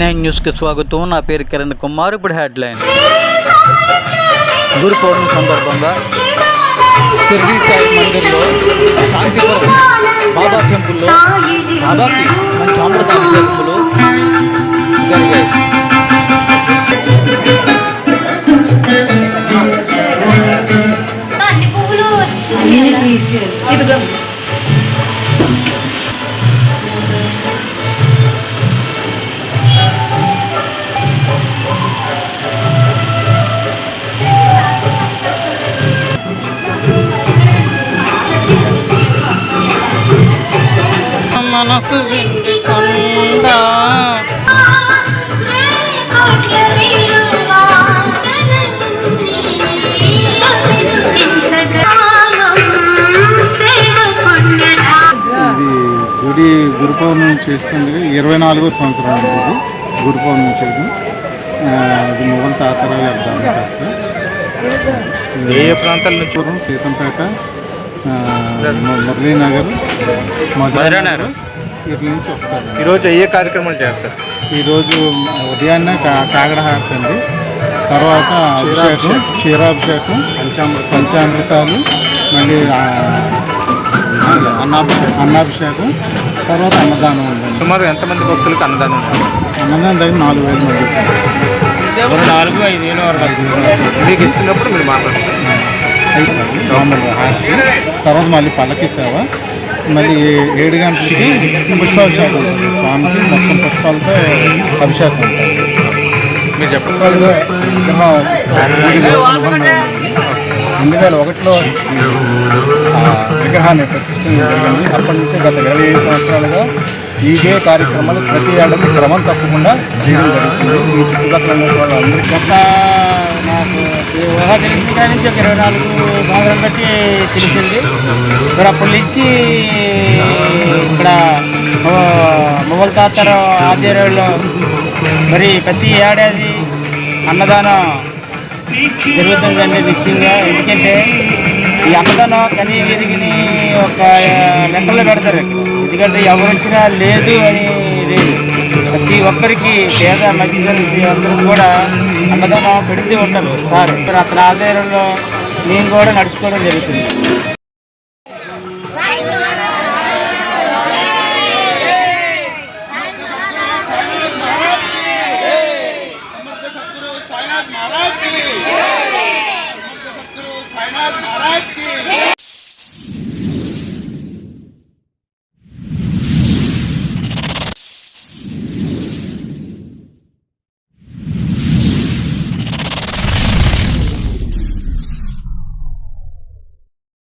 Nine న్యూస్కి స్వాగతం. నా పేరు కిరణ్ కుమార్. ఇప్పుడు హెడ్లైన్. గురు పౌర్ణమి సందర్భంగా షిర్డీ సాయి మందిర్లో శాంతిపురం బాబా టెంపుల్లో బాబాకి మంచి జరిగాయి. ఇదిగో. మనసు వెండి కొండ గుడి గురు పౌర్ణమి చేస్తుంది ఇరవై నాలుగో సంవత్సరం అండి ఇది. గురు పౌర్ణమి చేయడం ఇది మొగల్ గారి దాంపేట ఏ ఏ ప్రాంతాల నుంచి పూర్వం సీతంపేట మురళీనగర్ మధురనగర్? ఇట్ల నుంచి వస్తారు. ఈరోజు ఏ కార్యక్రమాలు చేస్తారు? ఈరోజు ఉదయాన్నే కా కాగడ హారతి అండి. తర్వాత అభిషేకం క్షీరాభిషేకం పంచామృత పంచామృతాలు మళ్ళీ అన్నాభిషేకం అన్నాభిషేకం తర్వాత అన్నదానం ఉందండి సుమారు ఎంతమంది భక్తులకు అన్నదానం ఉంటుంది? అన్నదానం దగ్గర నాలుగు వేల మంది నాలుగు ఐదు వేల వరకు మీకు ఇస్తున్నప్పుడు మీరు మాట్లాడుతున్నారు మామూలుగా తర్వాత మళ్ళీ పల్లకి సేవ. మళ్ళీ ఏడు గంటలకి పుష్పాభిషేకం ఉంటుంది స్వామికి. మొత్తం పుష్పాలతో అభిషేకం ఉంటుంది. మీరు ఉంది. రెండు వేల ఒకటిలో విగ్రహాన్ని ప్రతిష్ఠించడం జరిగింది. అప్పటి నుంచి గత ఇరవై ఐదు సంవత్సరాలుగా ఇదే కార్యక్రమాలు ప్రతి ఏడాది క్రమం తప్పకుండా చేయడం జరుగుతుంది. ఈ చుట్టుపక్కల ఒక నాకు ఊహ తెలిసిన కాడి నుంచి ఒక ఇరవై నాలుగు సంవత్సరాలు బట్టి తెలిసింది. మరి అప్పటి నుంచి ఇక్కడ మొగల్ తాతర ఆధ్వర్యంలో మరి ప్రతి ఏడాది అన్నదానం జరుగుతుందండి నిశ్చయంగా. ఎందుకంటే ఈ అన్నదానం కనీ విరిగిని ఒక సెంటర్లో పెడతారు. ఎందుకంటే ఎవరు వచ్చినా లేదు అని లేదు ప్రతి ఒక్కరికి పేద మధ్యతరగతి అందరూ కూడా అన్నదానం పెడుతూ ఉంటారు. సార్ ఇప్పుడు అతని ఆధ్వర్యంలో మేము కూడా నడుచుకోవడం జరుగుతుంది.